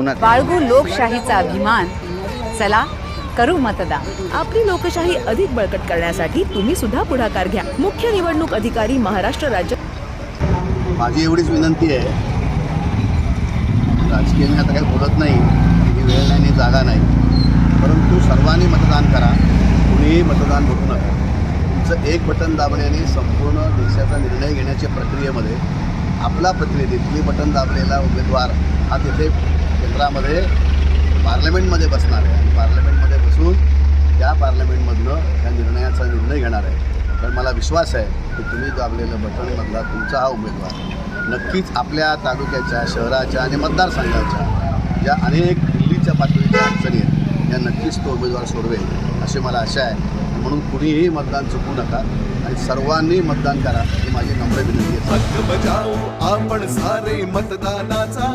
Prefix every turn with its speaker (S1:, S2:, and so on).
S1: बाळगू लोकशाहीचा अभिमान. चला करू मतदान.
S2: आपली लोकशाही अधिक बळकट करण्यासाठी तुम्ही सुद्धा पुढाकार घ्या. मुख्य निवडणूक अधिकारी महाराष्ट्र राज्य
S3: माझी एवढीच विनंती आहे. राजकीय मी आता काही बोलत नाही. ही वेळ नाही आणि जागा नाही. परंतु सर्वांनी मतदान करा. कुणीही मतदान बघू नका. तुमचं एक बटन दाबण्याने संपूर्ण देशाचा निर्णय घेण्याच्या प्रक्रियेमध्ये आपला प्रतिनिधी तुम्ही बटन दाबलेला उमेदवार हा तिथे केंद्रामध्ये पार्लमेंटमध्ये बसणार आहे. आणि पार्लमेंटमध्ये बसून त्या पार्लमेंटमधनं ह्या निर्णयाचा निर्णय घेणार आहे. तर मला विश्वास आहे की तुम्ही दाबलेलं बटनमधला तुमचा हा उमेदवार नक्कीच आपल्या तालुक्याच्या शहराच्या आणि मतदारसंघाच्या ज्या अनेक दिल्लीच्या पातळीच्या अडचणी आहेत. या नक्कीच तो उमेदवार सोडवेल अशी मला आशा आहे. म्हणून कुणीही मतदान चुकू नका आणि सर्वांनी मतदान करा ही माझी नम्र विनंती आहे.
S4: आपण सारे मतदानाचा.